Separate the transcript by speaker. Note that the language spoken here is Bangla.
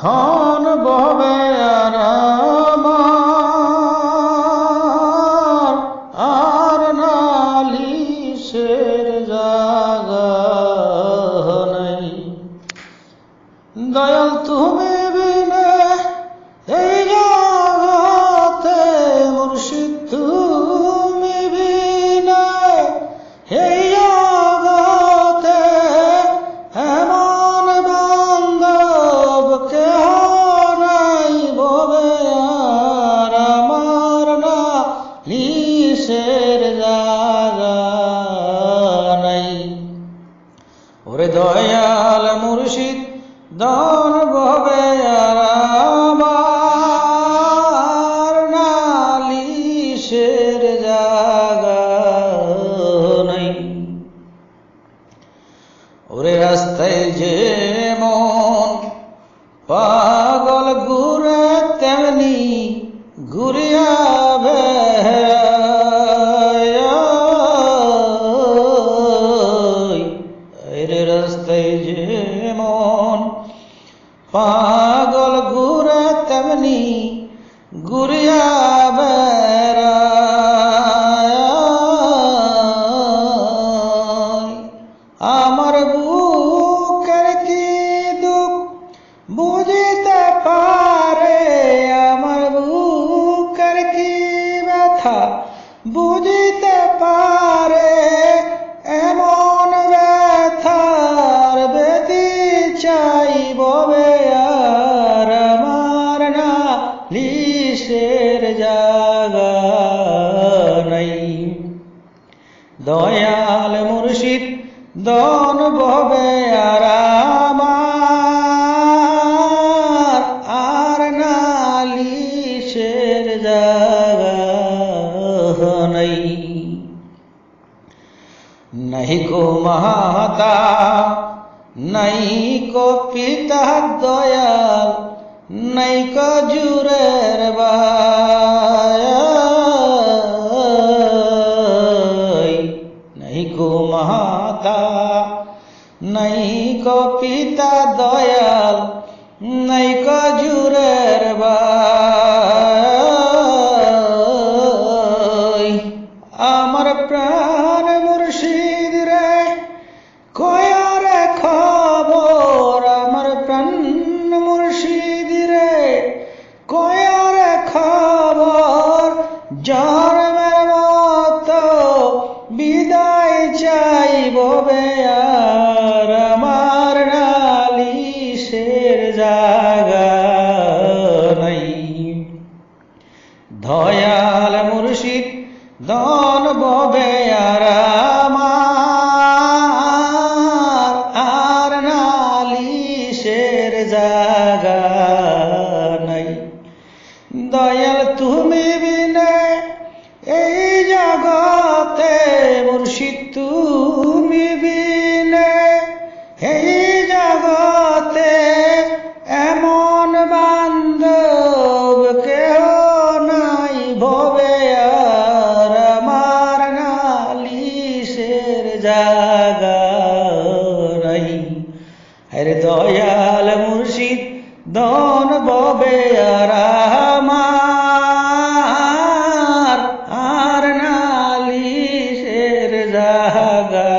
Speaker 1: ধন বহবে আর আমার, আর নালিশের জাগা নাই। দয়াল তুমি দয়াল মুর্শিদ দন ভবে আমার নালিশের জাগা নাই। ওরে রাস্তায় যে পাগল ঘুরে তেমনি ঘুরিয়া। আমার বুকের কি দুঃখ বুঝিতে পারে আমার বুকের কি ব্যথা বুঝিতে পারে এমন ব্যথার বেদি চাইব বে দয়াল মুর্শিদ দন ববে আর আমার আর নালিশের জাগা নাই नहीं को माता नहीं को पिता दयाल नहीं को जुरेर बाय মাতা নাই কপিতা দয়াল নাই কজুরের বাই। আমার প্রাণ মুর্শিদ চাইব বে আর আমার নালিশের জাগা নাই। দয়াল মুর্শিদ, দন ববে আর আমার, আর নালিশের জাগা নাই। দয়াল তুমি মুর্শিদ তুমি বিনে এই জগতে এমন বান্ধব কেহ নাই, ভবে আর আমার নালিশের জাগা নাই। আরে দয়াল মুর্শিদ দন ববে আর هذا